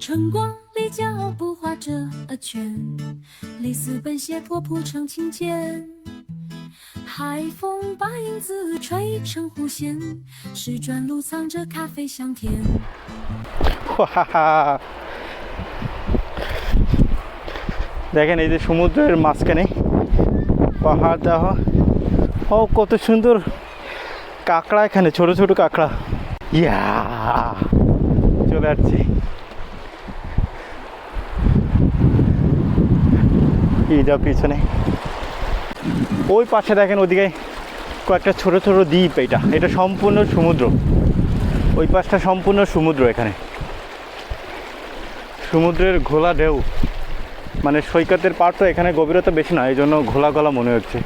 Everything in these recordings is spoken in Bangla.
晨光里脚步画着a圈，里斯本斜坡铺成琴键。海风把影子吹成弧线，石砖路藏着咖啡香甜。 ওয়াহাহা। দেখেন এই যে সমুদ্রের মাঝখানে পাহাড় দেওয়া ও কত সুন্দর কাঁকড়া এখানে ছোট ছোট কাঁকড়া ইয়া চলে আসছি এই যা পিছনে। ওই পাশে দেখেন ওদিকে কয়েকটা ছোট ছোট দ্বীপ এটা। এটা সম্পূর্ণ সমুদ্র। ওই পাশটা সম্পূর্ণ সমুদ্র এখানে। সমুদ্রের ঘোলা ঢেউ। মানে সৈকতের পার তো এখানে গভীরতা বেশি না এই জন্য ঘোলা গলা মনে হচ্ছে।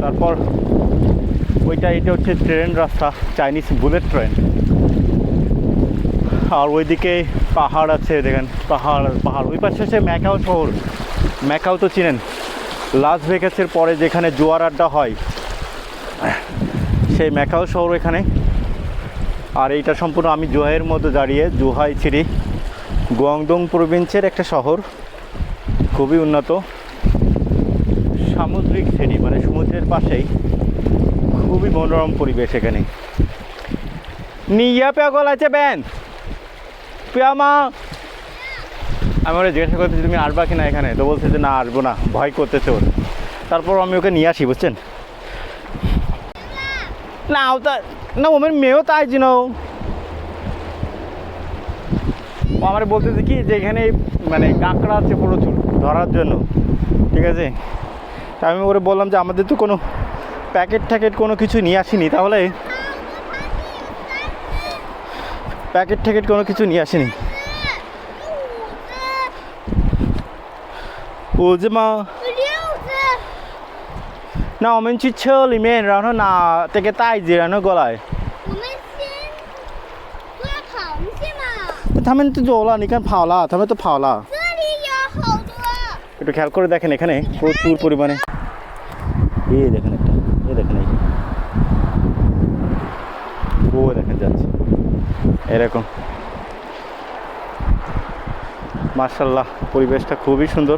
তারপর ওইটা, এটা হচ্ছে ট্রেন রাস্তা, চাইনিজ বুলেট ট্রেন। আর ওইদিকে পাহাড় আছে, দেখেন, পাহাড় পাহাড়। ওই পাশে হচ্ছে ম্যাকাও শহর। ম্যাকাও তো চিনেন। লাস ভেগাসের পরে যেখানে জোয়ার আড্ডা হয়, সেই ম্যাকাও শহর এখানে আর এইটা সম্পূর্ণ আমি জুহাইয়ের মধ্যে দাঁড়িয়ে, জুহাই ছিরি গুয়াংদং প্রভিন্সের একটা শহর। খুবই উন্নত। সামুদ্রিক শ্রেণি মানে সমুদ্রের পাশেই। খুবই মনোরম পরিবেশ এখানে। নিয়া পেগল আছে ব্যান পিয়ামা আমি ওরা জিজ্ঞাসা করতেছি তুমি আসবা কিনা এখানে? তো বলছে যে, না আসব না, ভয় করতেছে ওর। তারপর আমি ওকে নিয়ে আসি, বুঝছেন? না ওটা না, ওমের মেয়েও তাই জিন ও। আমার বলতেছে কি, যে এখানে মানে কাঁকড়া আছে প্রচুর ধরার জন্য, ঠিক আছে? তা আমি ওরে বললাম যে, আমাদের তো কোনো প্যাকেট ট্যাকেট কোনো কিছু নিয়ে আসিনি, তাহলে? প্যাকেট ট্যাকেট কোনো কিছু নিয়ে আসিনি। ও যে মা 六只，那我们去车里面，然后拿这个袋子，然后过来。我们先抓螃蟹嘛。他们都走了，你看跑了，他们都跑了。这里有好多， একটু খেয়াল করে দেখেন এখানে প্রচুর পরিমাণে এই দেখেন একটা এই দেখেন এই ও দেখেন যাচ্ছে এরকম মার্শাল্লাহ পরিবেশটা খুবই সুন্দর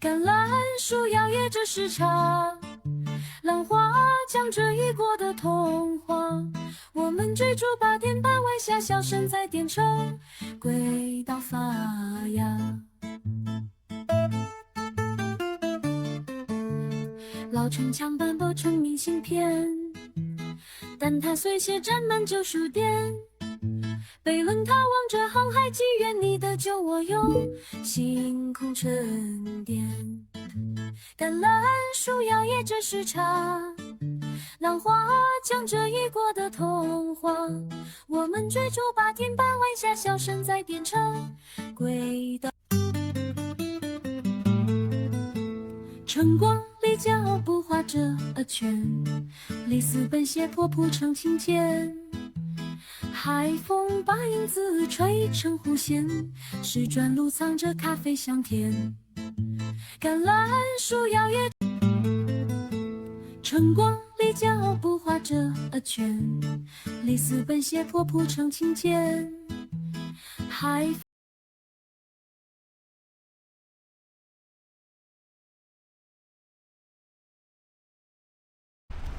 橄榄树摇曳着时差，浪花讲着已过的童话。我们追逐八点半晚霞，笑声在电车轨道发芽。老城墙斑驳成明信片，但它碎屑沾满旧书店。北仑塔望着航海纪元，你的酒我用星空沉淀。橄榄树摇曳着时差，浪花讲着已过的童话。我们追逐八天半晚霞，笑声在电车轨道。晨光里脚步画着圈，类似奔斜坡铺成琴键。海风把影子吹成弧线，石砖路藏着咖啡香甜。橄榄树摇曳，晨光里脚步画着a圈，里斯本斜坡铺成琴键。海。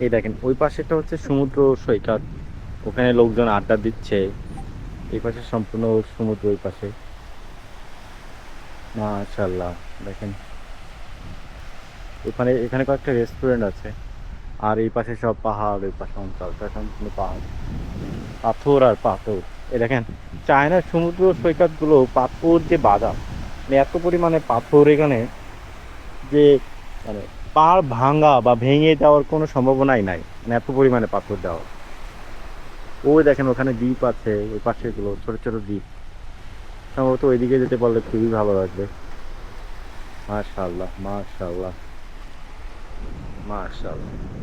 এই দেখেন ওই পাশেটা হচ্ছে সমুদ্র সৈকত ওখানে লোকজন আড্ডা দিচ্ছে। এই পাশে সম্পূর্ণ সমুদ্র ওই পাশে। মাশাল্লাহ দেখেন। ওখানে, এখানে কয়েকটা রেস্টুরেন্ট আছে। আর এই পাশে সব পাহাড় ওই পাশে অঞ্চলটা সম্পূর্ণ পাহাড়। পাথর আর পাথর। এ দেখেন চায়নার সমুদ্র সৈকতগুলো পাথর যে বাদাম। মানে এত পরিমাণে পাথর এখানে যে মানে পাহাড় ভাঙা বা ভেঙে যাওয়ার কোনো সম্ভাবনাই নাই। মানে এত পরিমাণে পাথর দেওয়া। ওই দেখেন, ওখানে দ্বীপ আছে, ওই পাশেগুলো, ছোট ছোট দ্বীপ। সম্ভবত ওইদিকে যেতে পারলে খুবই ভালো লাগবে। মাশাল্লাহ মাশাল্লাহ মাশাল্লাহ